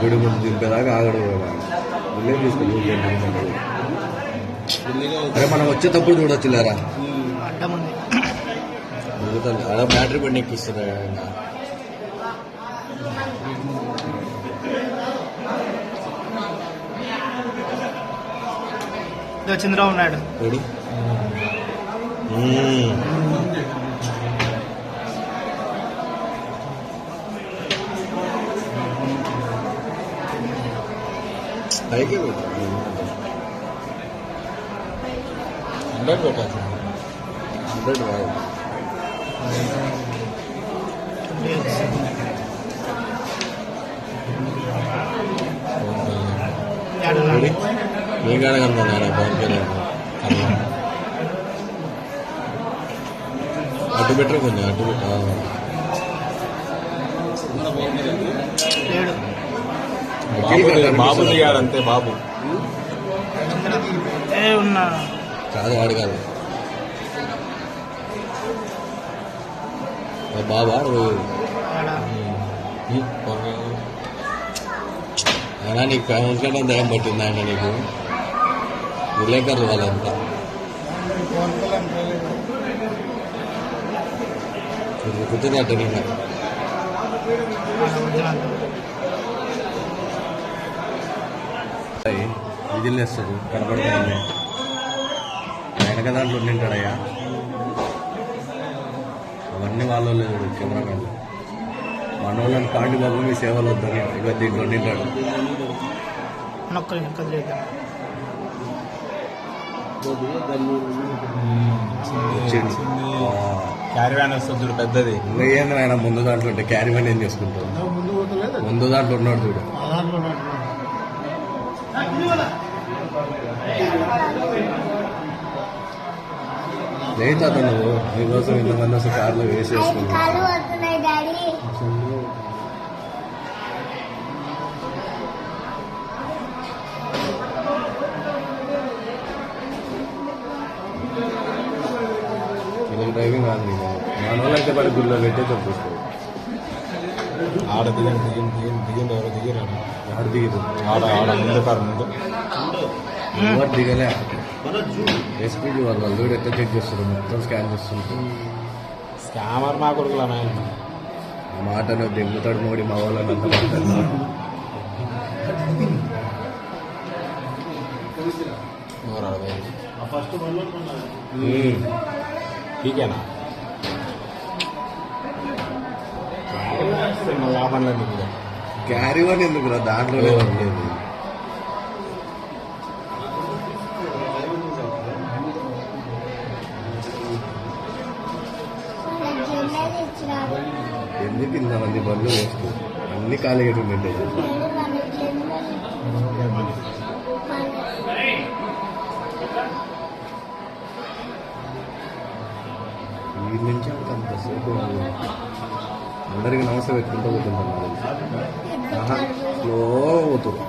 గుడి ముందు దింపేదాకా ఆగడు వెళ్ళే తీసుకుని అరే మనం వచ్చేటప్పుడు చూడొచ్చు లేరా? అలా బ్యాటరీ బండి ఇదో చంద్రబాబు నాయుడు. ఏడి? మ్మ్. పైకి పెట్టు. హండ్రెడ్ పెట్టాల్సి హండ్రెడ్ కాదు ఏడున్నాడు? ఏడి? మీ కాడ కనుక్కున్నారా పవన్ కళ్యాణ్ బాబు బాబు దిగాడంతే బాబు. ఏ ఉన్నా. కాదు వాడు కాదు. బాబా అయినా నీకు ఫేమస్ కంటే దయం పట్టింది ఆయన నీకు? విలేకరులు వాళ్ళంతా కుదిరినట్టు నేను విజిల్ వేస్తారు కనపడుతుంది వెనక దాంట్లో ఉండింటాడయ్యా. అవన్నీ వాళ్ళు లేదు కెమెరామెన్ మన వాళ్ళని పాండి బాబు మీ సేవలు వద్దని ఇక దీంట్లో ఉండింటాడు. నొక్కలు నొక్కలు లేదు వచ్చిండు. ఆ, క్యారీ వ్యాన్ వస్తుంది చూడు పెద్దది. ఇంకా ఏంది ఆయన ముందు దాంట్లో ఉంటే క్యారీ మ్యాన్ ఏం చేసుకుంటాడు ముందు దాంట్లో ఉన్నాడు చూడు. లేదు అతను నువ్వు నీకోసం ఇంతమంది అసలు కార్లో వేసేసుకున్నావు డ్రైవింగ్ రాదు నీకు మన వాళ్ళైతే పడి గుళ్ళో పెట్టే తప్పిస్తావు ఆడ దిగండి దిగింది దిగింది దిగింది ఎవరు దిగిరాడు ఆడు దిగుతుంది ఆడ ఆడ ముందు కారు ముందు ఎవరు దిగలే వాళ్ళు వాళ్ళు కూడా ఎట్లా చెక్ చేస్తారు మొత్తం స్కాన్ చేస్తుంటారు స్కామర్ మా కొడుకులా నాయన ఆ మాట నువ్వు దిగుతాడు మోడీ మా వాళ్ళని అంత? వస్తాయి మళ్ళీ క్యారీ వన్ ఎందుకు దాంట్లోనే ఉండేది ఎందుకు బండ్లు వేస్తూ అన్ని ఖాళీగా ఉండే ఈ నుంచి అంత సేపు అందరికి నమస్తే పెట్టుకుంటూ పోతుంటాను ఆహా, స్లో పోతుంది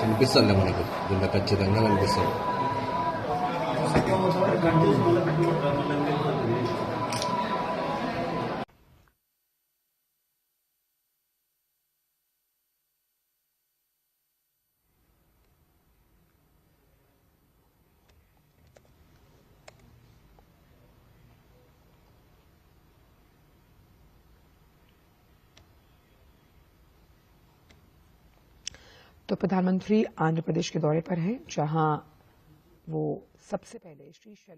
కనిపిస్తుంది మనకు దీంట్లో ఖచ్చితంగా కనిపిస్తుంది तो प्रधानमंत्री आंध्र प्रदेश के दौरे पर हैं जहाँ वो सबसे पहले श्री शैल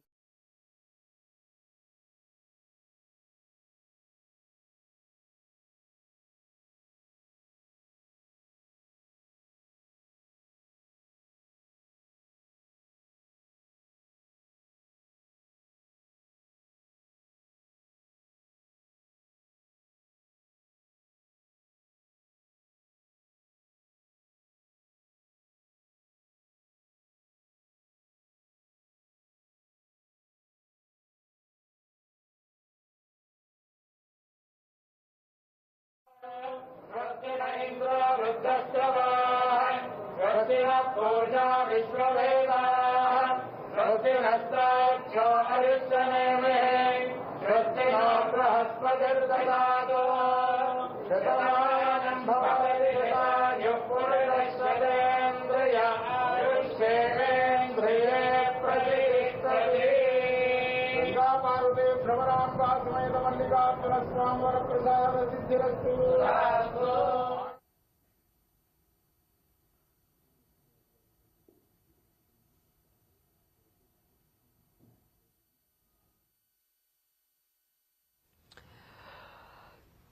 स्वस्ति न इन्द्रो वृद्धश्रवाः स्वस्ति न पूजा विश्ववेदाः स्वस्ति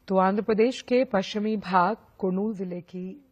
तो आंध्र प्रदेश के पश्चिमी भाग कुर्नूल ज़िले की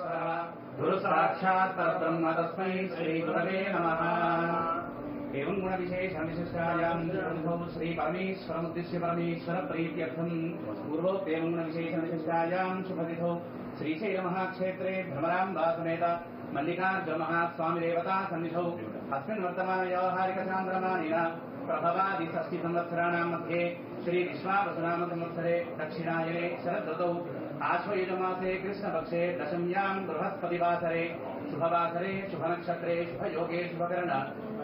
गुरु साक्षात् परब्रह्म तस्मै श्रीगुरवे नमः। एवं गुणविशेषविशिष्टायाम् प्रभो श्रीपरमेश्वरमुद्दिश्य परमेश्वर प्रीत्यर्थम् पूर्वोक्तेवं गुणविशेषविशिष्टायाम् शुभतिथौ श्रीशैलमहाक्षेत्रे भ्रमराम्बा समेत मल्लिकार्जुनमहास्वामिदेवता सन्निधौ। अस्मिन् वर्तमानव्यावहारिकचान्द्रमानेन प्रभवादिषष्टिसंवत्सराणाम् मध्ये श्रीविश्वावसुनाम संवत्सरे दक्षिणायने शरदृतौ आश्वयुजमासे कृष्णपक्षे दशम्याम् बृहस्पतिवासरे, शुभवासरे, शुभनक्षत्रे, शुभयोगे, शुभकर्ण।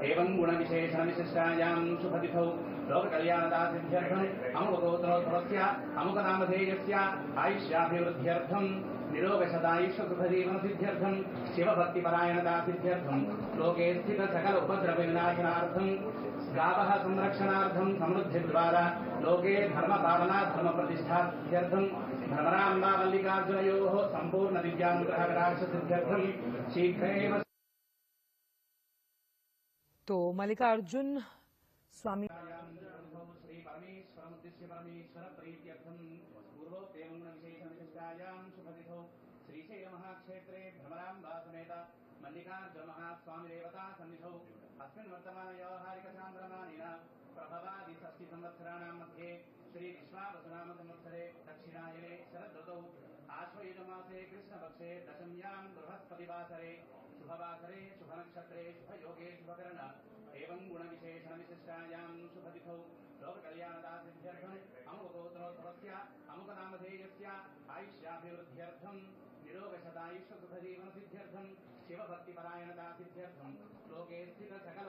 एवं गुणविशेषणविशिष्टायाम् शुभतिथौ। लोककल्याणदासिद्ध्यर्थम् अमुकगोत्रोद्भवस्य अमुकनामधेयस्य आयुष्याभिवृद्ध्यर्थम् निरोगशतायुष्यसुखजीवनसिद्ध्यर्थम् शिवभक्तिपरायणदासिद्ध्यर्थम् लोके स्थित सकल उपद्रवविनाशनार्थम् गावः संरक्षणार्थम् समृद्धिद्वारा, लोके धर्मपालना धर्मप्रतिष्ठार्थम् भ्रमराम्बा मल्लिकार्जुनयोः सम्पूर्णदिव्यानुग्रहकटाक्षसिद्ध्यर्थम् शीघ्रमेव तो मल्लिकार्जुन स्वामी परमेश्वर प्रीत्यर्थम् पूर्वोक्तेवं विशेषविशिष्टायाम् शुभतिथौ श्रीशैलमहाक्षेत्रे भ्रमराम्बा समेत मल्लिकार्जुनमहास्वामिदेवता सन्निधौ अस्मिन् वर्तमानव्यावहारिकचान्द्रमानेन प्रभवादिषष्टिसंवत्सराणाम् मध्ये श्रीविश्वावसुनाम संवत्सरे दक्षिणायने शरदृतौ आश्वयुजमासे कृष्णपक्षे दशम्याम् बृहस्पतिवासरे शुभवासरे शुभनक्षत्रे शुभयोगे शुभकर्ण एवं गुणविशेषणविशिष्टायाम् शुभतिथौ। लोककल्याणदासिद्ध्यर्थम् अमुकगोत्रोद्भवस्य अमुकनामधेयस्य आयुष्याभिवृद्ध्यर्थम् निरोगशतायुष्यसुखजीवनसिद्ध्यर्थम् शिवभक्तिपरायणदासिद्ध्यर्थम् लोके स्थित सकल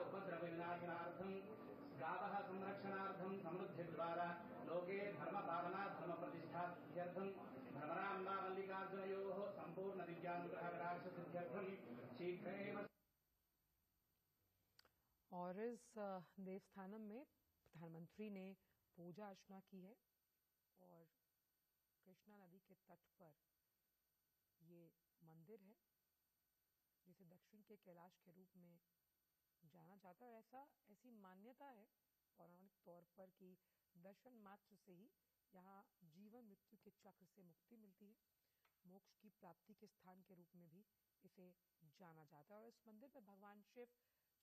समृद्धिद्वारा लोके और इस देवस्थानम में प्रधानमंत्री ने पूजा अर्चना की है और कृष्णा नदी के तट पर ये मंदिर है। जिसे दक्षिण के कैलाश के रूप में जाना जाता है। और ऐसा, ऐसी मान्यता है पौराणिक तौर पर कि दर्शन मात्र से ही यहाँ जीवन मृत्यु के चक्र से मुक्ति मिलती है। मोक्ष की प्राप्ति के स्थान के रूप में भी इसे जाना जाता है। और इस मंदिर में भगवान शिव,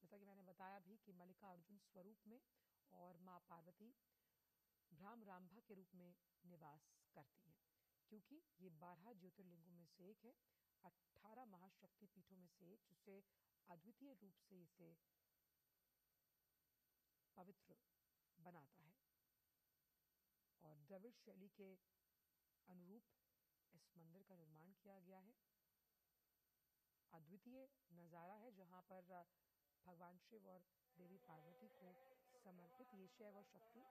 जैसा कि मैंने बताया भी कि मल्लिकार्जुन स्वरूप में और माँ पार्वती भ्राम राम्भा के रूप में निवास करती हैं, क्योंकि ये बारह ज्योतिर्लिंगों में से एक है। अठारह महाशक्ति पीठों में से एक अद्वितीय रूप से इसे पवित्र बनाता है। और द्रविड़ शैली के अनुरूप इस मंदिर का निर्माण किया गया है। अद्वितीय नज़ारा है, जहाँ पर भगवान शिव और देवी पार्वती को समर्पित ये शैव शक्ति